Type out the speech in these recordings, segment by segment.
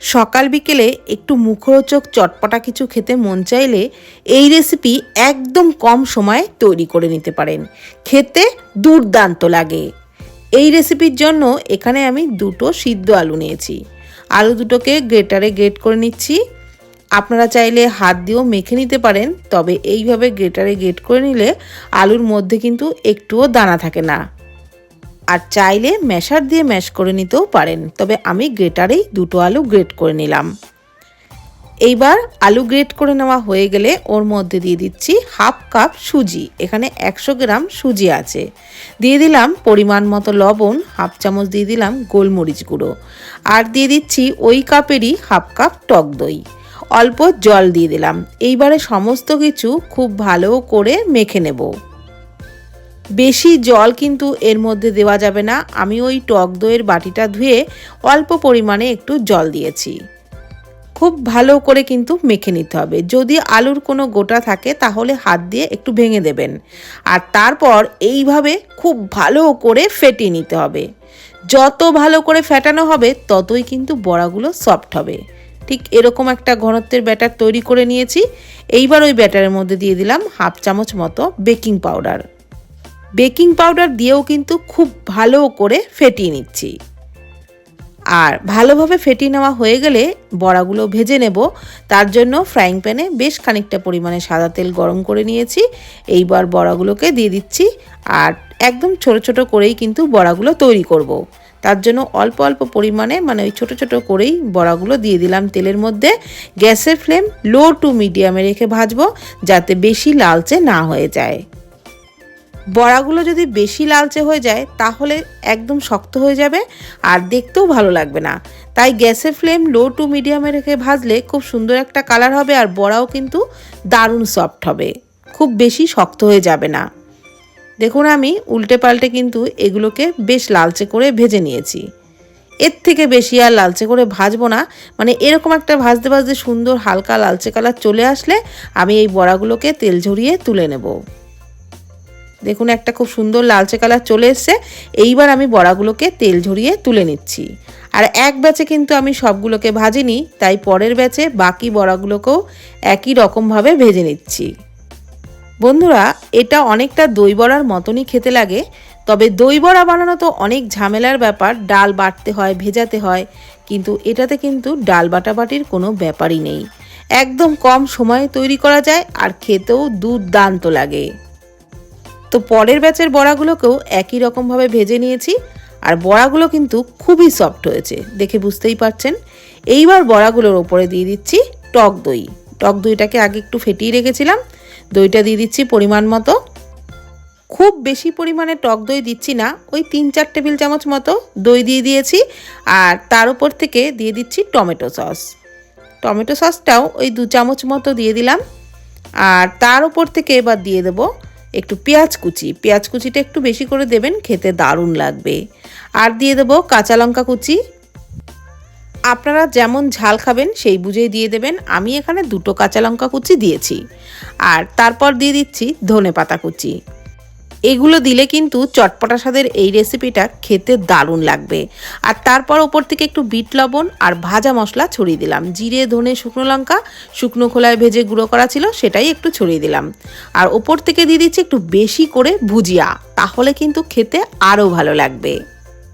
সকাল বিকেলে একটু মুখরোচক চটপটা কিছু খেতে মন চাইলে এই রেসিপি একদম কম সময়ে তৈরি করে নিতে পারেন। খেতে দুর্দান্ত লাগে। এই রেসিপির জন্য এখানে আমি দুটো সিদ্ধ আলু নিয়েছি। আলু দুটোকে গ্রেটারে গ্রেট করে নিচ্ছি। আপনারা চাইলে হাত দিয়েও মেখে নিতে পারেন, তবে এইভাবে গ্রেটারে গ্রেট করে নিলে আলুর মধ্যে কিন্তু একটুও দানা থাকে না। আর চাইলে ম্যাশার দিয়ে ম্যাশ করে নিতেও পারেন, তবে আমি গ্রেটারেই দুটো আলু গ্রেট করে নিলাম। এইবার আলু গ্রেট করে নেওয়া হয়ে গেলে ওর মধ্যে দিয়ে দিচ্ছি হাফ কাপ সুজি, এখানে একশো গ্রাম সুজি আছে। দিয়ে দিলাম পরিমাণ মতো লবণ, হাফ চামচ দিয়ে দিলাম গোলমরিচ গুঁড়ো, আর দিয়ে দিচ্ছি ওই কাপেরই হাফ কাপ টক দই। অল্প জল দিয়ে দিলাম। এইবারে সমস্ত কিছু খুব ভালো করে মেখে নেব। বেশি জল কিন্তু এর মধ্যে দেওয়া যাবে না। আমি ওই টক দইয়ের বাটিটা ধুয়ে অল্প পরিমাণে একটু জল দিয়েছি। খুব ভালো করে কিন্তু মেখে নিতে হবে। যদি আলুর কোনো গোটা থাকে, তাহলে হাত দিয়ে একটু ভেঙে দেবেন। আর তারপর এইভাবে খুব ভালো করে ফেটিয়ে নিতে হবে। যত ভালো করে ফেটানো হবে, ততই কিন্তু বড়াগুলো সফট হবে। ঠিক এরকম একটা ঘনত্বের ব্যাটার তৈরি করে নিয়েছি। এইবার ওই ব্যাটারের মধ্যে দিয়ে দিলাম হাফ চামচ মতো বেকিং পাউডার। বেকিং পাউডার দিয়েও কিন্তু খুব ভালো করে ফেটিয়ে নিচ্ছি। আর ভালোভাবে ফেটিয়ে নেওয়া হয়ে গেলে বড়াগুলো ভেজে নেব। তার জন্য ফ্রাইং প্যানে বেশ খানিকটা পরিমাণে সাদা তেল গরম করে নিয়েছি। এইবার বড়াগুলোকে দিয়ে দিচ্ছি আর একদম ছোট ছোট করেই কিন্তু বড়াগুলো তৈরি করব। তার জন্য অল্প অল্প পরিমাণে মানে ওই ছোটো ছোটো করেই বড়াগুলো দিয়ে দিলাম তেলের মধ্যে। গ্যাসের ফ্লেম লো টু মিডিয়ামে রেখে ভাজবো যাতে বেশি লালচে না হয়ে যায়। বড়াগুলো যদি বেশি লালচে হয়ে যায়, তাহলে একদম শক্ত হয়ে যাবে আর দেখতেও ভালো লাগবে না। তাই গ্যাসের ফ্লেম লো টু মিডিয়ামে রেখে ভাজলে খুব সুন্দর একটা কালার হবে আর বড়াও কিন্তু দারুণ সফট হবে। খুব বেশি শক্ত হয়ে যাবে না। দেখুন আমি উল্টে পাল্টে কিন্তু এগুলোকে বেশ লালচে করে ভেজে নিয়েছি। এর থেকে বেশি আর লালচে করে ভাজবো না। মানে এরকম একটা ভাজতে ভাজতে সুন্দর হালকা লালচে কালার চলে আসলে আমি এই বড়াগুলোকে তেল ঝরিয়ে তুলে নেব। দেখুন, একটা খুব সুন্দর লালচে কালার চলে এসছে। এইবার আমি বড়াগুলোকে তেল ঝরিয়ে তুলে নিচ্ছি। আর এক ব্যাচে কিন্তু আমি সবগুলোকে ভাজিনি, তাই পরের ব্যাচে বাকি বড়াগুলোকেও একই রকমভাবে ভেজে নিচ্ছি। বন্ধুরা, এটা অনেকটা দই বড়ার মতনই খেতে লাগে, তবে দই বড়া বানানো তো অনেক ঝামেলার ব্যাপার, ডাল বাটতে হয়, ভেজাতে হয়, কিন্তু এটাতে কিন্তু ডাল বাটাবাটির কোনো ব্যাপারই নেই। একদম কম সময়ে তৈরি করা যায়, আর খেতেও দুর্দান্ত লাগে। তো পরের ব্যাচের বড়াগুলোকেও একই রকমভাবে ভেজে নিয়েছি, আর বড়াগুলো কিন্তু খুবই সফট হয়েছে, দেখে বুঝতেই পারছেন। এইবার বড়াগুলোর ওপরে দিয়ে দিচ্ছি টক দই। টক দইটাকে আগে একটু ফেটিয়ে রেখেছিলাম, দইটা দিয়ে দিচ্ছি পরিমাণ মতো। খুব বেশি পরিমাণে টক দই দিচ্ছি না, ওই তিন চার টেবিল চামচ মতো দই দিয়ে দিয়েছি, আর তার উপর থেকে দিয়ে দিচ্ছি টমেটো সস। টমেটো সসটাও ওই দু চামচ মতো দিয়ে দিলাম, আর তার উপর থেকে এবার দিয়ে দেবো একটু পেঁয়াজ কুচি। পেঁয়াজ কুচিটা একটু বেশি করে দেবেন, খেতে দারুণ লাগবে। আর দিয়ে দেবো কাঁচা লঙ্কা কুচি। আপনারা যেমন ঝাল খাবেন, সেই বুঝেই দিয়ে দেবেন। আমি এখানে দুটো কাঁচা লঙ্কা কুচি দিয়েছি। আর তারপর দিয়ে দিচ্ছি ধনে পাতা কুচি। এগুলো দিলে কিন্তু চটপটা স্বাদের এই রেসিপিটা খেতে দারুণ লাগবে। আর তারপর ওপর থেকে একটু বিট লবণ আর ভাজা মশলা ছড়িয়ে দিলাম। জিরে, ধনে, শুকনো লঙ্কা, শুকনো খোলায় ভেজে গুঁড়ো করা ছিল, সেটাই একটু ছড়িয়ে দিলাম। আর ওপর থেকে দিয়ে দিচ্ছি একটু বেশি করে ভুজিয়া, তাহলে কিন্তু খেতে আরও ভালো লাগবে।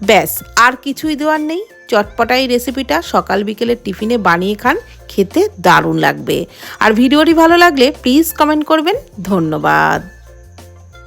ব্যাস, আর কিছুই দেওয়ার নেই। চটপটা এই রেসিপিটা সকাল বিকেলের টিফিনে বানিয়ে খান, খেতে দারুণ লাগবে। আর ভিডিওটি ভালো লাগলে প্লিজ কমেন্ট করবেন। ধন্যবাদ।